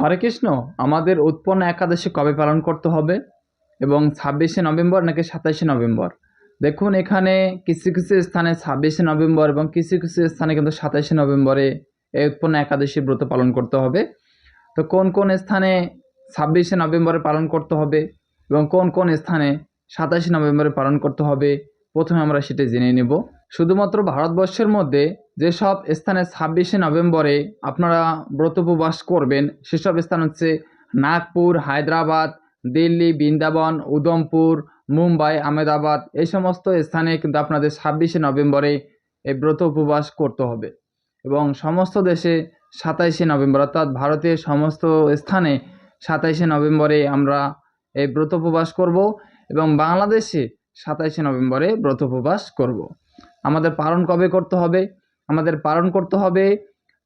হরে কৃষ্ণ, আমাদের উৎপন্ন একাদশী কবে পালন করতে হবে? এবং ছাব্বিশে নভেম্বর নাকি সাতাশে নভেম্বর? দেখুন, এখানে কিছু কিছু স্থানে ছাব্বিশে নভেম্বর এবং কিছু কিছু স্থানে কিন্তু সাতাশে নভেম্বরে এই উৎপন্ন একাদশী ব্রত পালন করতে হবে। তো কোন কোন স্থানে ছাব্বিশে নভেম্বরে পালন করতে হবে এবং কোন কোন স্থানে সাতাশে নভেম্বরে পালন করতে হবে? প্রথমে আমরা সেটা জেনে নেব। শুধুমাত্র ভারতবর্ষের মধ্যে যেসব স্থানে ছাব্বিশে নভেম্বরে আপনারা ব্রত উপবাস করবেন, সেসব স্থান হচ্ছে নাগপুর, হায়দ্রাবাদ, দিল্লি, বৃন্দাবন উদমপুর মুম্বাই, আহমেদাবাদ। এই সমস্ত স্থানে কিন্তু আপনাদের ছাব্বিশে নভেম্বরে এই ব্রত উপবাস করতে হবে। এবং সমস্ত দেশে সাতাইশে নভেম্বর, অর্থাৎ ভারতের সমস্ত স্থানে সাতাইশে নভেম্বরে আমরা এই ব্রত উপবাস করব এবং বাংলাদেশে সাতাইশে নভেম্বরে ব্রত উপবাস করব। আমাদের পালন কবে করতে হবে? আমাদের পালন করতে হবে।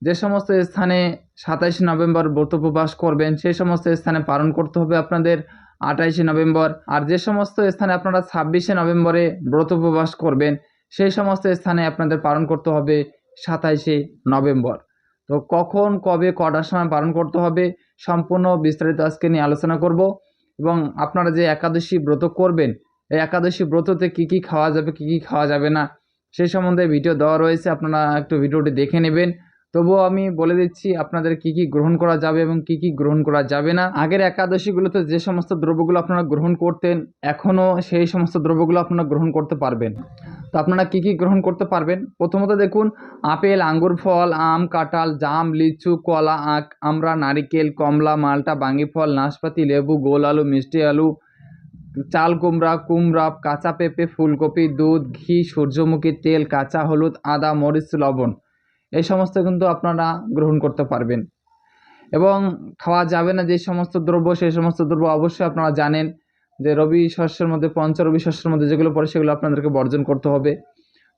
যে সমস্ত স্থানে সাতাইশে নভেম্বর ব্রত উপবাস করবেন, সেই সমস্ত স্থানে পালন করতে হবে আপনাদের আঠাইশে নভেম্বর। আর যে সমস্ত স্থানে আপনারা ছাব্বিশে নভেম্বরে ব্রত উপবাস করবেন, সেই সমস্ত স্থানে আপনাদের পালন করতে হবে সাতাইশে নভেম্বর। তো কখন, কবে, কটার সময় পালন করতে হবে সম্পূর্ণ বিস্তারিত আজকে নিয়ে আলোচনা করব। এবং আপনারা যে একাদশী ব্রত করবেন, এই একাদশী ব্রততে কী কী খাওয়া যাবে, কী কী খাওয়া যাবে না সেই সম্বন্ধে ভিডিও দেওয়া রয়েছে, আপনারা একটু ভিডিওটি দেখে নেবেন। তবুও আমি বলে দিচ্ছি, আপনাদের কি কি গ্রহণ করা যাবে এবং কি কি গ্রহণ করা যাবে না। আগের একাদশীগুলোতে যে সমস্ত দ্রব্যগুলো আপনারা গ্রহণ করতেন, এখনও সেই সমস্ত দ্রব্যগুলো আপনারা গ্রহণ করতে পারবেন। তো আপনারা কি কি গ্রহণ করতে পারবেন? প্রথমত দেখুন, আপেল, আঙ্গুর ফল, আম, কাঁঠাল, জাম, লিচু, কলা, আখ আমরা নারিকেল, কমলা, মালটা বাঙ্গি ফল নাশপাতি, লেবু, গোল আলু, মিষ্টি আলু চাল কুমড়া কুমড়া, কাঁচা পেঁপে, ফুলকপি, দুধ, ঘি, সূর্যমুখী তেল, কাঁচা হলুদ, আদা, মরিচ, লবণ। এই সমস্ত কিন্তু আপনারা গ্রহণ করতে পারবেন। এবং খাওয়া যাবে না যে সমস্ত দ্রব্য, সেই সমস্ত দ্রব্য অবশ্যই আপনারা জানেন যে রবি শস্যের মধ্যে, পঞ্চ রবি শস্যের মধ্যে যেগুলো পড়ে, সেগুলো আপনাদেরকে বর্জন করতে হবে।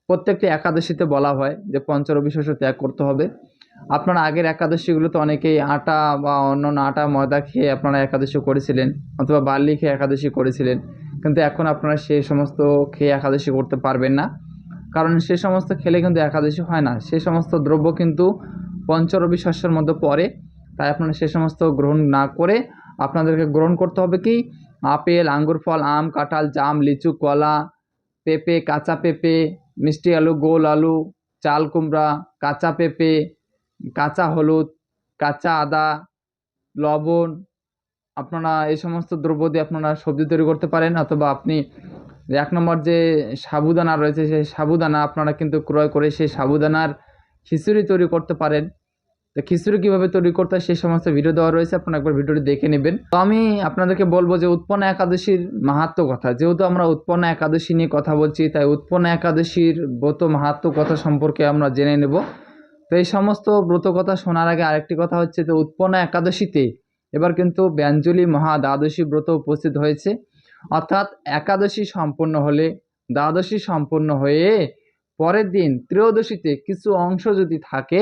প্রত্যেকটি একাদশীতে বলা হয় যে পঞ্চ রবি শস্য ত্যাগ করতে হবে। আপনারা আগের একাদশীগুলোতে অনেকেই আটা বা অন্য আটা, ময়দা খেয়ে আপনারা একাদশী করেছিলেন অথবা বার্লি খেয়ে একাদশী করেছিলেন। কিন্তু এখন আপনারা সেই সমস্ত খেয়ে একাদশী করতে পারবেন না। কারণ সে সমস্ত খেলে কিন্তু একাদশী হয় না। সে সমস্ত দ্রব্য কিন্তু পঞ্চরবি শস্যের মধ্যে পড়ে। তাই আপনারা সে সমস্ত গ্রহণ না করে আপনাদেরকে গ্রহণ করতে হবে কি? আপেল, আঙ্গুর ফল, আম, কাঁঠাল, জাম, লিচু, কলা, পেঁপে, কাঁচা পেঁপে, মিষ্টি আলু, গোল আলু, চাল কুমড়া, কাঁচা পেঁপে কাঁচা হলুদ, কাঁচা আদা, লবণ, আপনারা এই সমস্ত দ্রব্য দিয়ে আপনারা সবজি তৈরি করতে পারেন অথবা আপনি এক নম্বর যে সাবুদানা রয়েছে, সেই সাবুদানা আপনারা কিন্তু ক্রয় করে সেই সাবুদানার খিচুড়ি তৈরি করতে পারেন। তো খিচুড়ি কীভাবে তৈরি করতে হয় সেই সমস্ত ভিডিও দেওয়া রয়েছে, আপনারা একবার ভিডিওটি দেখে নেবেন। তো আমি আপনাদেরকে বলব যে উৎপন্ন একাদশীর মাহাত্ম কথা, যেহেতু আমরা উৎপন্ন একাদশী নিয়ে কথা বলছি, তাই উৎপন্ন একাদশীর ব্রত মাহাত্ম কথা সম্পর্কে আমরা জেনে নেব। তো এই সমস্ত ব্রত কথা শোনার আগে আরেকটি কথা হচ্ছে যে উৎপন্ন একাদশীতে এবার কিন্তু ব্যঞ্জলি মহা দ্বাদশী ব্রত উপস্থিত হয়েছে। অর্থাৎ একাদশী সম্পূর্ণ হলে, দ্বাদশী সম্পূর্ণ হয়ে পরের দিন ত্রয়োদশীতে কিছু অংশ যদি থাকে,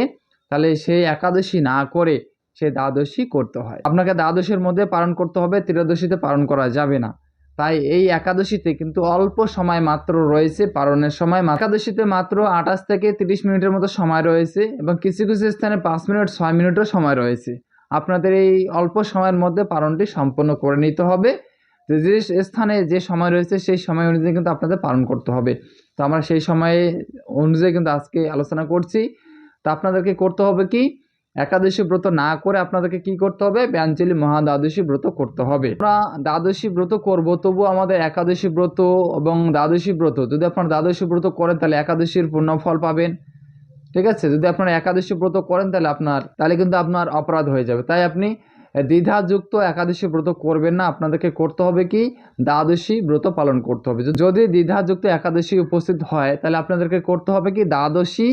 তাহলে সেই একাদশী না করে সে দ্বাদশী করতে হয়। আপনাকে দ্বাদশীর মধ্যে পালন করতে হবে, ত্রয়োদশীতে পালন করা যাবে না। তাই এই একাদশীতে কিন্তু অল্প সময় মাত্র রয়েছে পালনের সময়। একাদশীতে মাত্র আঠাশ থেকে তিরিশ মিনিটের মতো সময় রয়েছে এবং কিছু কিছু স্থানে পাঁচ মিনিট, ছয় মিনিটও সময় রয়েছে। আপনাদের এই অল্প সময়ের মধ্যে পালনটি সম্পন্ন করে নিতে হবে। যে স্থানে যে সময় রয়েছে সেই সময় অনুযায়ী কিন্তু আপনাদের পালন করতে হবে। তো আমরা সেই সময়ে অনুযায়ী কিন্তু আজকে আলোচনা করছি। তা আপনাদেরকে করতে হবে কি? একাদশী ব্রত না করে আপনাদেরকে কি করতে হবে? ব্যাঞ্চলি মহা দ্বাদশী ব্রত করতে হবে। আমরা দ্বাদশী ব্রত করব, তবু আমাদের একাদশী ব্রত এবং দ্বাদশী ব্রত, যদি আপনারা দ্বাদশী ব্রত করেন তাহলে একাদশীর পূর্ণ ফল পাবেন। ঠিক আছে? যদি আপনারা একাদশী ব্রত করেন তাহলে আপনার, তাহলে কিন্তু আপনার অপরাধ হয়ে যাবে। তাই আপনি দ্বিধাযুক্ত একাদশী ব্রত করবেন না। আপনাদেরকে করতে হবে কি? দ্বাদশী ব্রত পালন করতে হবে। যদি দ্বিধাযুক্ত একাদশী উপস্থিত হয়, তাহলে আপনাদেরকে করতে হবে কি? দ্বাদশী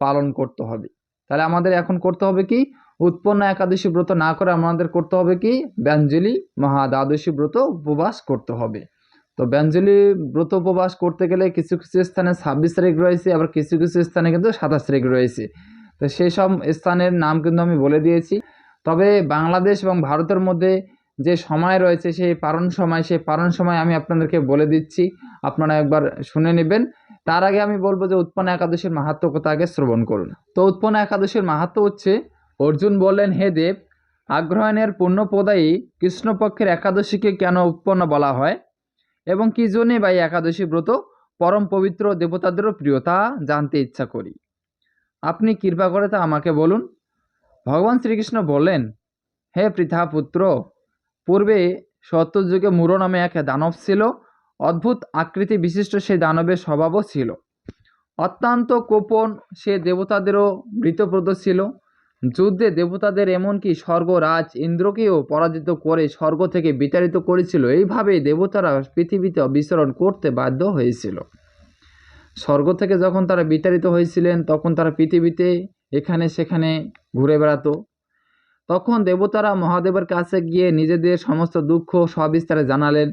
পালন করতে হবে। তাহলে আমাদের এখন করতে হবে কি? উৎপন্ন একাদশী ব্রত না করে আমাদের করতে হবে কি? ব্যঞ্জলি মহা দ্বাদশী ব্রত উপবাস করতে হবে। তো ব্যঞ্জলি ব্রত উপবাস করতে গেলে কিছু কিছু স্থানে ছাব্বিশ তারিখ রয়েছে, আবার কিছু কিছু স্থানে কিন্তু সাতাশ তারিখ রয়েছে। তো সেই সব স্থানের নাম কিন্তু আমি বলে দিয়েছি। তবে বাংলাদেশ এবং ভারতের মধ্যে যে সময় রয়েছে, সেই পারণ সময়, সেই পারণ সময় আমি আপনাদেরকে বলে দিচ্ছি। আপনারা একবার শুনে নেবেন। তার আগে আমি বলব যে উৎপন্ন একাদশীর মাহাত্ম কথা আগে শ্রবণ করুন। তো উৎপন্ন একাদশীর মাহাত্ম হচ্ছে, অর্জুন বললেন, হে দেব, আগ্রহায়ণের পুণ্যপ্রদায়ী কৃষ্ণপক্ষের একাদশীকে কেন উৎপন্ন বলা হয়? এবং কী জন্যে বা এই একাদশী ব্রত পরম পবিত্র দেবতাদেরও প্রিয়তা জানতে ইচ্ছা করি। আপনি কৃপা করে তা আমাকে বলুন। ভগবান শ্রীকৃষ্ণ বললেন, হে পৃথা পুত্র, পূর্বে সত্যযুগে মুরো নামে এক দানব ছিল অদ্ভুত আকৃতি বিশিষ্ট সেই দানবের স্বভাবও ছিল। অত্যন্ত কোপন সে দেবতাদেরও মৃতপ্রদ ছিল। যুদ্ধে দেবতাদের এমনকি স্বর্গরাজ ইন্দ্রকেও পরাজিত করে স্বর্গ থেকে বিতাড়িত করেছিল। এইভাবেই দেবতারা পৃথিবীতে বিচরণ করতে বাধ্য হয়েছিল। স্বর্গ থেকে যখন তারা বিতাড়িত হয়েছিলেন, তখন তারা পৃথিবীতে এখানে সেখানে ঘুরে বেড়াতো। তখন দেবতারা মহাদেবের কাছে গিয়ে নিজেদের সমস্ত দুঃখ সবিস্তারে জানালেন।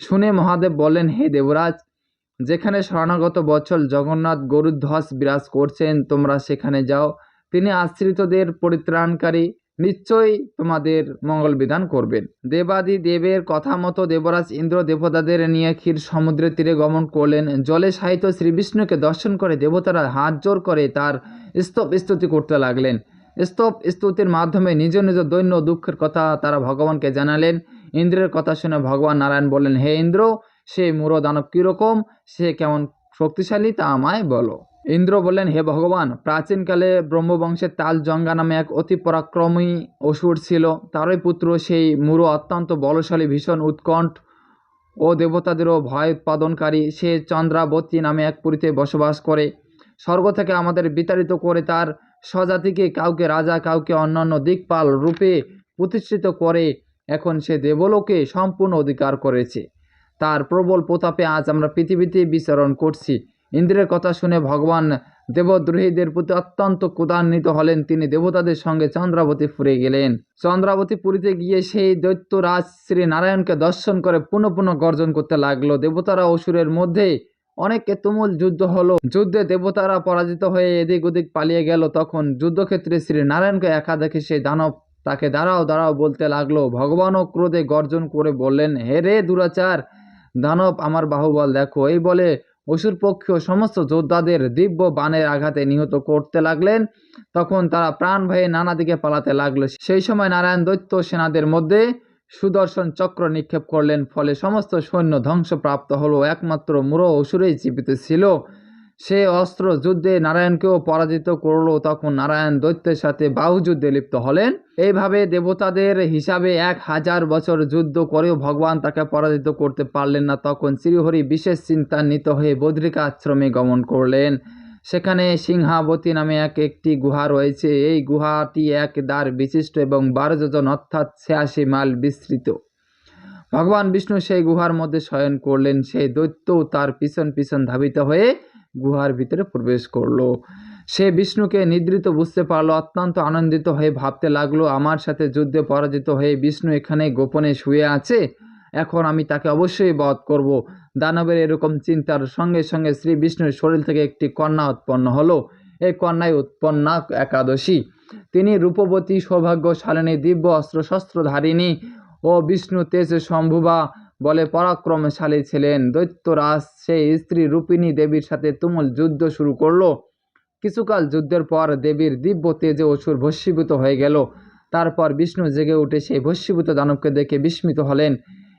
শুনে মহাদেব বললেন, হে দেবরাজ, যেখানে শরণাগত বছর জগন্নাথ গরুধ্বজ বিরাজ করছেন, তোমরা সেখানে যাও। তিনি আশ্রিতদের পরিত্রাণকারী, নিশ্চয়ই তোমাদের মঙ্গল বিধান করবেন। দেবাদি দেবের কথা মতো দেবরাজ ইন্দ্র দেবতাদের নিয়ে ক্ষীর সমুদ্রের তীরে গমন করলেন। জলে সাহিত্য শ্রীবিষ্ণুকে দর্শন করে দেবতারা হাত জোর করে তার স্তব স্তুতি করতে লাগলেন। স্তব স্তুতির মাধ্যমে নিজ নিজ দৈন্য দুঃখের কথা তারা ভগবানকে জানালেন। ইন্দ্রের কথা শুনে ভগবান নারায়ণ বললেন, হে ইন্দ্র সে মূর দানব কীরকম? সে কেমন শক্তিশালী তা আমায় বলো। ইন্দ্র বললেন, হে ভগবান, প্রাচীনকালে ব্রহ্মবংশের তাল জঙ্গা নামে এক অতি পরাক্রমী অসুর ছিল। তারই পুত্র সেই মুরো অত্যন্ত বলশালী, ভীষণ উৎকণ্ঠ ও দেবতাদেরও ভয় উৎপাদনকারী। সে চন্দ্রাবতী নামে এক পুরীতে বসবাস করে। স্বর্গ থেকে আমাদের বিতাড়িত করে তার স্বজাতিকে কাউকে রাজা, কাউকে অন্যান্য দিকপাল রূপে প্রতিষ্ঠিত করে এখন সে দেবলোকে সম্পূর্ণ অধিকার করেছে। তার প্রবল প্রতাপে আজ আমরা পৃথিবীতে বিচরণ করছি। ইন্দ্রের কথা শুনে ভগবান দেবদ্রোহীদের প্রতি অত্যন্ত ক্রোধান্বিত হলেন। তিনি দেবতাদের সঙ্গে চন্দ্রাবতী ফুরে গেলেন। চন্দ্রাবতী পুরীতে গিয়ে সেই দৈত্যরাজ শ্রী নারায়ণকে দর্শন করে পুনঃ পুনঃ গর্জন করতে লাগল। দেবতারা অসুরের মধ্যে অনেক তুমুল যুদ্ধ হলো। যুদ্ধে দেবতারা পরাজিত হয়ে এদিক ওদিক পালিয়ে গেল। তখন যুদ্ধক্ষেত্রে শ্রী নারায়ণকে একা দেখে সেই দানব তাকে দাঁড়াও দাঁড়াও বলতে লাগল। ভগবানও ক্রোধে গর্জন করে বললেন, হে রে দুরাচার, দানব আমার বাহুবল, দেখো। এই বলে অসুর পক্ষীয় সমস্ত যোদ্ধাদের দিব্য বাণের আঘাতে নিহত করতে লাগলেন। তখন তারা প্রাণ ভয়ে নানা দিকে পালাতে লাগল। সেই সময় নারায়ণ দৈত্য সেনাদের মধ্যে সুদর্শন চক্র নিক্ষেপ করলেন। ফলে সমস্ত সৈন্য ধ্বংসপ্রাপ্ত হলো। একমাত্র মুরো অসুরেই জীবিত ছিল। সে অস্ত্র যুদ্ধে নারায়ণকেও পরাজিত করল তখন নারায়ণ দৈত্যের সাথে বাহুযুদ্ধে লিপ্ত হলেন। এইভাবে দেবতাদের হিসাবে এক হাজার বছর যুদ্ধ করেও ভগবান তাকে পরাজিত করতে পারলেন না। তখন শ্রীহরি বিশেষ চিন্তান্বিত হয়ে বদ্রিকা আশ্রমে গমন করলেন। সেখানে সিংহাবতী নামে এক একটি গুহা রয়েছে। এই গুহাটি এক দ্বার বিশিষ্ট এবং বারো যোজন অর্থাৎ ছিয়াশি মাইল বিস্তৃত। ভগবান বিষ্ণু সেই গুহার মধ্যে শয়ন করলেন। সেই দৈত্যও তার পিছন পিছন ধাবিত হয়ে গুহার ভিতরে প্রবেশ করল। সে বিষ্ণুকে নিদ্রিত বুঝতে পারল, অত্যন্ত আনন্দিত হয়ে ভাবতে লাগল, আমার সাথে যুদ্ধে পরাজিত হয়ে বিষ্ণু এখানে গোপনে শুয়ে আছে? এখন আমি তাকে অবশ্যই বধ করব। দানবের এরকম চিন্তার সঙ্গে সঙ্গে শ্রী বিষ্ণুর শরীর থেকে একটি কন্যা উৎপন্ন হলো। এই কন্যায় উৎপন্না একাদশী। তিনি রূপবতী, সৌভাগ্যশালিনী দিব্য অস্ত্রশস্ত্রধারিণী ও বিষ্ণু তেজ সম্ভুবা বলে, পরাক্রমশালী ছিলেন দৈত্যরাজ। সেই স্ত্রী রূপিণী দেবীর সাথে তুমুল যুদ্ধ শুরু করল। কিছুকাল যুদ্ধের পর দেবীর দিব্য তেজে অসুর ভস্মীভূত হয়ে গেল। তারপর বিষ্ণু জেগে উঠে সেই ভস্মীভূত দানবকে দেখে বিস্মিত হলেন।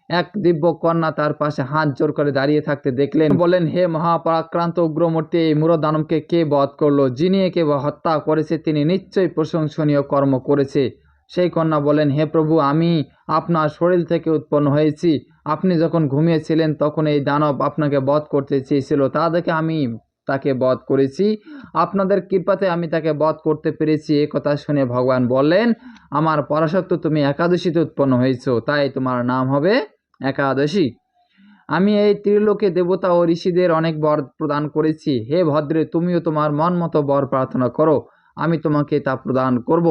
এক দিব্য কন্যা তার পাশে হাত জোর করে দাঁড়িয়ে থাকতে দেখলেন। বলেন হে মহাপরাক্রান্ত উগ্রমূর্তি, এই মূর দানবকে কে বধ করল? যিনি একে হত্যা করেছে, তিনি নিশ্চয়ই প্রশংসনীয় কর্ম করেছে। সেই কন্যা বলেন হে প্রভু, আমি আপনার শরীর থেকে উৎপন্ন হয়েছি। আপনি যখন ঘুমিয়েছিলেন, তখন এই দানব আপনাকে বধ করতে চেয়েছিল। তা দেখে আমি তাকে বধ করেছি। আপনাদের কৃপাতে আমি তাকে বধ করতে পেরেছি। এ কথা শুনে ভগবান বললেন, আমার পরাশক্ত তুমি একাদশীতে উৎপন্ন হয়েছ, তাই তোমার নাম হবে একাদশী। আমি এই ত্রিলোকে দেবতা ও ঋষিদের অনেক বর প্রদান করেছি। হে ভদ্রে, তুমিও তোমার মন মতো বর প্রার্থনা করো। আমি তোমাকে তা প্রদান করব।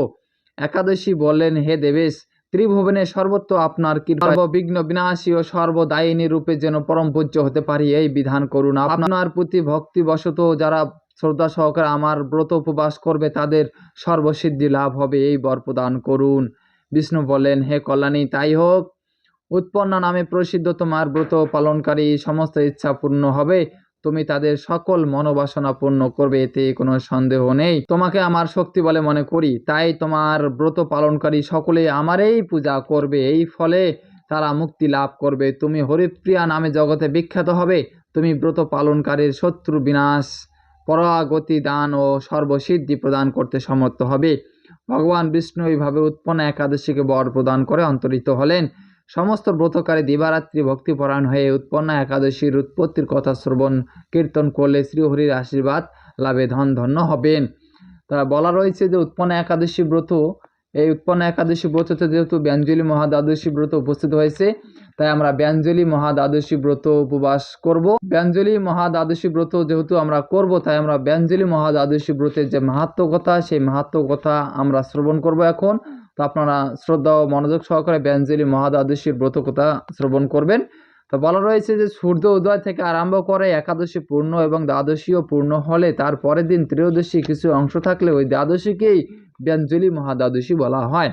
একাদশী বললেন, হে দেবেশ ত্রিভুবনে সর্বত্র আপনার কৃপা সর্ববিঘ্ন বিনাশী ও সর্বদায়িনী রূপে যেন পরম পূজ্য হতে পারি এই বিধান করুন। আপনার প্রতি ভক্তিবশত যারা শ্রদ্ধা সহকারে আমার ব্রত উপবাস করবে তাদের সর্বসিদ্ধি লাভ হবে এই বর প্রদান করুন। বিষ্ণু বলেন হে কল্যাণী তাই হোক উৎপন্ন নামে প্রসিদ্ধ তোমার ব্রত পালনকারী সমস্ত ইচ্ছা পূর্ণ হবে। তুমি তাদের সকল মনোবাসনা পূর্ণ করবে, এতে কোনো সন্দেহ নেই। তোমাকে আমার শক্তি বলে মনে করি, তাই তোমার ব্রত পালনকারী সকলে আমারই পূজা করবে। এই ফলে তারা মুক্তি লাভ করবে। তুমি হরিপ্রিয়া নামে জগতে বিখ্যাত হবে। তুমি ব্রত পালনকারীর শত্রু বিনাশ, পরাগতি দান ও সর্বসিদ্ধি প্রদান করতে সমর্থ হবে। ভগবান বিষ্ণু এইভাবে উৎপন্ন একাদশীকে বর প্রদান করে অন্তরিত হলেন। সমস্ত ব্রতকারী দিবারাত্রি ভক্তিপরায়ণ হয়ে উৎপন্ন একাদশীর উৎপত্তির কথা শ্রবণ, কীর্তন করলে শ্রীহরির আশীর্বাদ লাভে ধন ধন্য হবেন। তা বলা রয়েছে যে উৎপন্ন একাদশী ব্রত, এই উৎপন্ন একাদশী ব্রততে যেহেতু ব্যঞ্জলি মহাদ্বাদশী ব্রত উপস্থিত হয়েছে, তাই আমরা ব্যঞ্জলি মহাদ্বাদশী ব্রত উপবাস করব। ব্যঞ্জলি মহাদ্বাদশী ব্রত যেহেতু আমরা করব, তাই আমরা ব্যঞ্জলি মহাদ্বাদশী ব্রতের যে মাহাত্ম কথা সেই মাহাত্ম কথা আমরা শ্রবণ করব এখন। আপনারা শ্রদ্ধা ও মনোযোগ সহকারে ব্যঞ্জলি মহাদ্বাদশীর ব্রত কথা শ্রবণ করবেন। তো বলা রয়েছে যে সূর্য উদয় থেকে আরম্ভ করে একাদশী পূর্ণ এবং দ্বাদশীও পূর্ণ হলে তার পরের দিন ত্রয়োদশী কিছু অংশ থাকলে ওই দ্বাদশীকেই ব্যঞ্জলি মহাদ্বাদশী বলা হয়।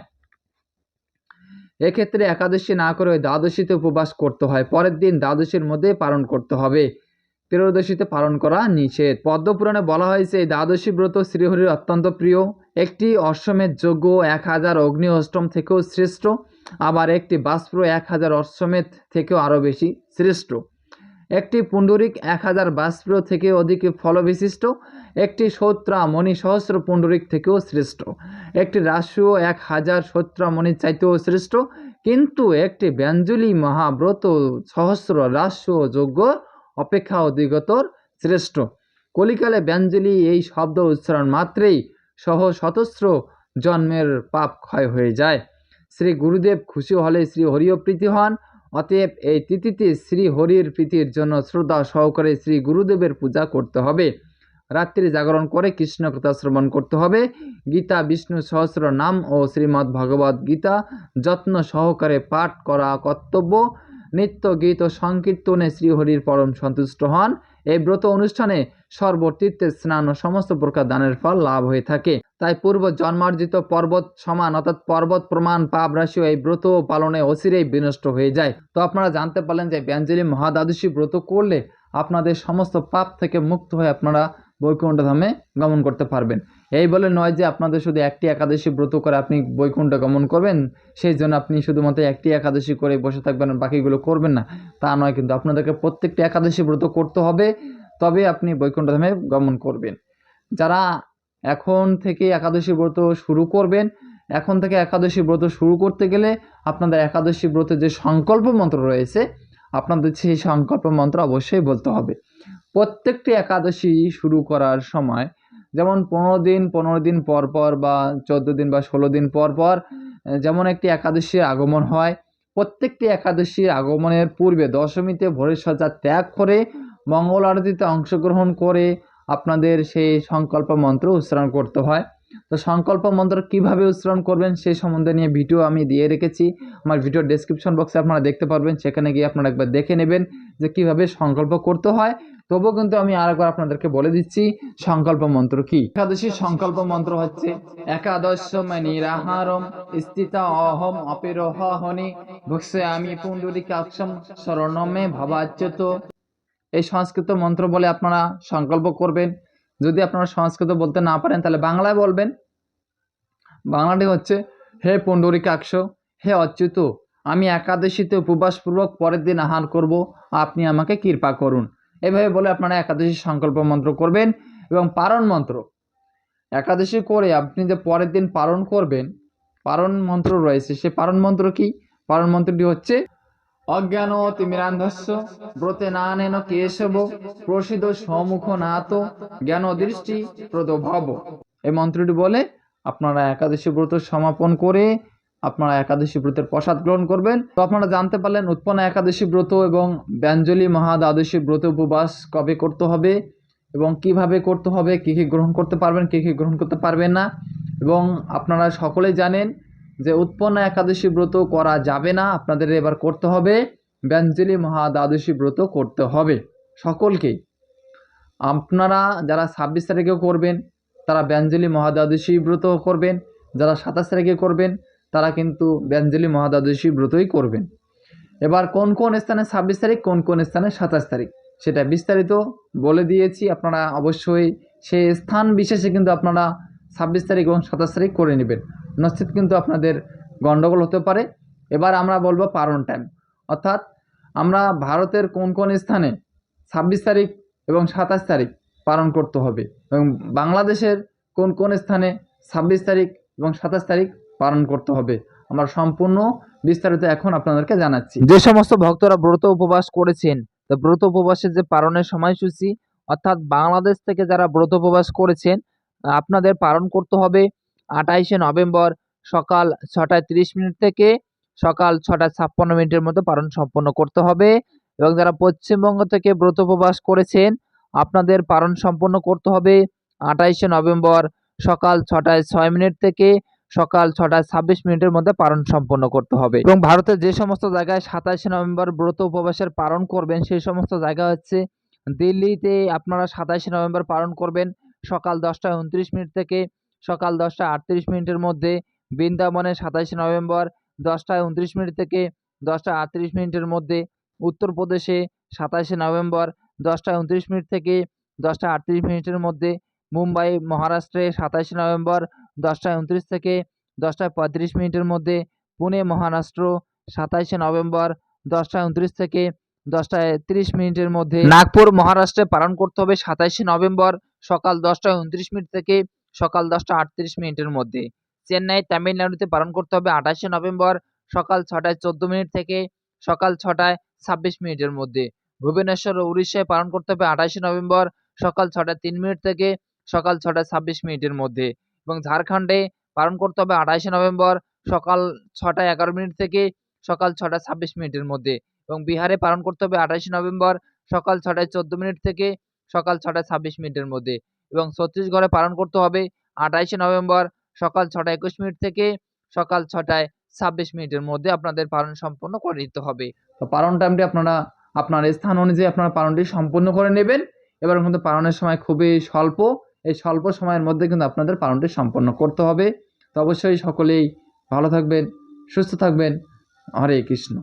এক্ষেত্রে একাদশী না করে ওই দ্বাদশীতে উপবাস করতে হয়। পরের দিন দ্বাদশীর মধ্যে পালন করতে হবে। ত্রয়োদশীতে পালন করা নিষেধ। পদ্মপুরাণে বলা হয়েছে, এই দ্বাদশী ব্রত শ্রীহরির অত্যন্ত প্রিয়। একটি অশ্বমেধ যজ্ঞ এক হাজার অগ্নি অষ্টম থেকেও শ্রেষ্ঠ, আবার একটি বাষ্প্র এক হাজার অশ্বমেধ থেকেও আরও বেশি শ্রেষ্ঠ। একটি পুণ্ডরিক এক হাজার বাষ্প্র থেকে অধিক ফলবিশিষ্ট, একটি সত্রা মণি সহস্র পুণ্ডরিক থেকেও শ্রেষ্ঠ, একটি রাষ্ট্রীয় এক হাজার সত্রা মণির চাইতেও শ্রেষ্ঠ, কিন্তু একটি ব্যঞ্জলি মহাব্রত সহস্র রাষ্ট্রীয় যজ্ঞ অপেক্ষা অধিকতর শ্রেষ্ঠ। কলিকালে ব্যঞ্জলি এই শব্দ উচ্চারণ মাত্রেই সহ শতস্র জন্মের পাপ ক্ষয় হয়ে যায়। শ্রী গুরুদেব খুশি হলে শ্রী হরিও প্রীতি হন। অতএব এই তিথিতে শ্রী হরির প্রীতির জন্য শ্রদ্ধা সহকারে শ্রী গুরুদেবের পূজা করতে হবে। রাত্রি জাগরণ করে কৃষ্ণ কথা শ্রবণ করতে হবে। গীতা, বিষ্ণু, সহস্র নাম ও শ্রীমদ্ ভগবদ গীতা যত্ন সহকারে পাঠ করা কর্তব্য। নিত্য গীত ও সংকীর্তনে শ্রীহরির পরম সন্তুষ্ট হন। এই ব্রত অনুষ্ঠানে সর্বতীর্থে স্নান ও সমস্ত প্রকার দানের ফল লাভ হয়ে থাকে। তাই পূর্ব জন্মার্জিত পর্বত সমান অর্থাৎ পর্বত প্রমাণ, পাপ রাশিও এই ব্রত পালনে অচিরেই বিনষ্ট হয়ে যায়। তো আপনারা জানতে পারলেন যে ব্যঞ্জলি মহাদ্বাদশী ব্রত করলে আপনাদের সমস্ত পাপ থেকে মুক্ত হয়ে আপনারা বৈকুণ্ঠ ধামে গমন করতে পারবেন। এই বলে নয় যে আপনাদের শুধু একটি একাদশী ব্রত করে আপনি বৈকুণ্ঠ গমন করবেন, সেই জন্য আপনি শুধুমাত্র একটি একাদশী করে বসে থাকবেন বাকিগুলো করবেন না। তা নয়, কিন্তু আপনাদেরকে প্রত্যেকটি একাদশী ব্রত করতে হবে তবে আপনি বৈকুণ্ঠ ধামে গমন করবেন। যারা এখন থেকে একাদশী ব্রত শুরু করবেন, এখন থেকে একাদশী ব্রত শুরু করতে গেলে আপনাদের একাদশী ব্রতের যে সংকল্প মন্ত্র রয়েছে আপনাদের সেই সংকল্প মন্ত্র অবশ্যই বলতে হবে। প্রত্যেকটি একাদশী শুরু করার সময়, যেমন পনেরো দিন পনেরো দিন পর পর বা চোদ্দ দিন বা ষোলো দিন পর পর যেমন একটি একাদশীর আগমন হয়, প্রত্যেকটি একাদশীর আগমনের পূর্বে দশমীতে ভোরের সজ্জা ত্যাগ করে, মঙ্গল আরতিতে অংশগ্রহণ করে আপনাদের সেই সংকল্প মন্ত্র উচ্চারণ করতে হয়। তো সংকল্প মন্ত্র কীভাবে উচ্চারণ করবেন সেই সম্বন্ধে নিয়ে ভিডিও আমি দিয়ে রেখেছি। আমার ভিডিও ডেসক্রিপশন বক্সে আপনারা দেখতে পারবেন, সেখানে গিয়ে আপনারা একবার দেখে নেবেন যে কীভাবে সংকল্প করতে হয়। তবুও কিন্তু আমি আরেকবার আপনাদেরকে বলে দিচ্ছি, সংকল্প মন্ত্র কি? একাদশী সংকল্প মন্ত্র হচ্ছে, একাদশ নিরাহারম স্থিতা অহম অপেরহ হনি ভক্সে আমি পুণ্ডরিকাক্ষম শরণমে ভাবাচ্যুত। এই সংস্কৃত মন্ত্র বলে আপনারা সংকল্প করবেন। যদি আপনারা সংস্কৃত বলতে না পারেন, তাহলে বাংলায় বলবেন। বাংলাটি হচ্ছে, হে পুণ্ডরিকাক্ষ হে অচ্যুত, আমি একাদশীতে উপবাসপূর্বক পরের দিন আহার করব, আপনি আমাকে কৃপা করুন। এভাবে বলে আপনারা একাদশী সংকল্প মন্ত্র করবেন এবং পারণ মন্ত্র। একাদশী করে আপনি যে পরের দিন পালন করবেন, পারণ মন্ত্র রয়েছে, সে পারণ মন্ত্র কি? পারণ মন্ত্রটি হচ্ছে অজ্ঞান তিমিরান্ধস্য ব্রতে না নেন কেশব, প্রসিদ্ধ সম্মুখ নাত জ্ঞান দৃষ্টি প্রদভব এই মন্ত্রটি বলে, আপনারা একাদশী ব্রত সমাপন করে আপনারা একাদশী ব্রতের প্রসাদ গ্রহণ করবেন। তো আপনারা জানতে পারলেন, উৎপন্ন একাদশী ব্রত এবং ব্যঞ্জলি মহাদ্বাদশী ব্রত উপবাস কবে করতে হবে এবং কীভাবে করতে হবে, কী কী গ্রহণ করতে পারবেন, কী কী গ্রহণ করতে পারবেন না। এবং আপনারা সকলেই জানেন যে উৎপন্ন একাদশী ব্রত করা যাবে না, আপনাদের এবার করতে হবে ব্যঞ্জলি মহাদ্বাদশী ব্রত করতে হবে সকলকেই আপনারা যারা ছাব্বিশ তারিখেও করবেন, তারা ব্যঞ্জলি মহাদ্বাদশী ব্রত করবেন, যারা সাতাশ তারিখে করবেন, তারা কিন্তু ব্যঞ্জলি মহাদ্বাদশী ব্রতই করবেন। এবার কোন কোন স্থানে ছাব্বিশ তারিখ, কোন কোন স্থানে সাতাশ তারিখ, সেটা বিস্তারিত বলে দিয়েছি। আপনারা অবশ্যই সেই স্থান বিশেষে কিন্তু আপনারা ছাব্বিশ তারিখ এবং সাতাশ তারিখ করে নেবেন। নচেত কিন্তু আপনাদের গণ্ডগোল হতে পারে। এবার আমরা বলব পারণ টাইম অর্থাৎ আমরা ভারতের কোন কোন স্থানে ছাব্বিশ তারিখ এবং সাতাশ তারিখ পালন করতে হবে এবং বাংলাদেশের কোন কোন স্থানে ছাব্বিশ তারিখ এবং সাতাশ তারিখ পালন করতে হবে, আমরা সম্পূর্ণ বিস্তারিত এখন আপনাদেরকে জানাচ্ছি। যে সমস্ত ভক্তরা ব্রত উপবাস করেছেন, তো ব্রত উপবাসের যে পালনের সময়সূচি, অর্থাৎ বাংলাদেশ থেকে যারা ব্রত উপবাস করেছেন আপনাদের পালন করতে হবে আঠাইশে নভেম্বর সকাল ছটায় তিরিশ মিনিট থেকে সকাল ছটায় ছাপ্পান্ন মিনিটের মধ্যে পালন সম্পন্ন করতে হবে। এবং যারা পশ্চিমবঙ্গ থেকে ব্রত উপবাস করেছেন, আপনাদের পালন সম্পন্ন করতে হবে আঠাইশে নভেম্বর সকাল ছটায় ছয় মিনিট থেকে সকাল ছটায় ছাব্বিশ মিনিটের মধ্যে পালন সম্পন্ন করতে হবে। এবং ভারতের যে সমস্ত জায়গায় সাতাশে নভেম্বর ব্রত উপবাসের পালন করবেন, সেই সমস্ত জায়গা হচ্ছে দিল্লিতে আপনারা সাতাশে নভেম্বর পালন করবেন। সকাল দশটা উনত্রিশ মিনিট থেকে সকাল দশটা আটত্রিশ মিনিটের মধ্যে বৃন্দাবনে সাতাশে নভেম্বর দশটায় উনত্রিশ মিনিট থেকে দশটা আটত্রিশ মিনিটের মধ্যে উত্তরপ্রদেশে সাতাশে নভেম্বর দশটা উনত্রিশ মিনিট থেকে দশটা আটত্রিশ মিনিটের মধ্যে মুম্বাই, মহারাষ্ট্রে সাতাশে নভেম্বর দশটা উনত্রিশ থেকে দশটা পঁয়ত্রিশ মিনিটের মধ্যে পুনে, মহারাষ্ট্র সাতাইশে নভেম্বর দশটা উনত্রিশ থেকে দশটায় তিরিশ মিনিটের মধ্যে নাগপুর, মহারাষ্ট্রে পালন করতে হবে সাতাইশে নভেম্বর সকাল দশটায় উনত্রিশ মিনিট থেকে সকাল দশটা আটত্রিশ মিনিটের মধ্যে। চেন্নাই তামিলনাড়ুতে পালন করতে হবে আঠাশে নভেম্বর সকাল ছটায় চোদ্দ মিনিট থেকে সকাল ছটায় ছাব্বিশ মিনিটের মধ্যে। ভুবনেশ্বর ও উড়িষ্যায় পালন করতে হবে আঠাশে নভেম্বর সকাল ছটায় তিন মিনিট থেকে সকাল ছটায় ছাব্বিশ মিনিটের মধ্যে এবং ঝাড়খণ্ডে পালন করতে হবে আঠাশে নভেম্বর সকাল ছটা এগারো মিনিট থেকে সকাল ছটা ছাব্বিশ মিনিটের মধ্যে এবং বিহারে পালন করতে হবে আঠাশে নভেম্বর সকাল ছটায় চোদ্দ মিনিট থেকে সকাল ছটা ছাব্বিশ মিনিটের মধ্যে এবং ছত্তিশগড়ে পালন করতে হবে আঠাইশে নভেম্বর সকাল ছটা একুশ মিনিট থেকে সকাল ছটায় ছাব্বিশ মিনিটের মধ্যে আপনাদের পালন সম্পন্ন করে দিতে হবে। তো পালন টাইমটি আপনারা, আপনার স্থান অনুযায়ী আপনারা পালনটি সম্পূর্ণ করে নেবেন। এবার কিন্তু পালনের সময় খুবই স্বল্প। এই স্বল্প সময়ের মধ্যে কিন্তু আপনাদের পালনটি সম্পন্ন করতে হবে। তো অবশ্যই সকলেই ভালো থাকবেন, সুস্থ থাকবেন। হরে কৃষ্ণ।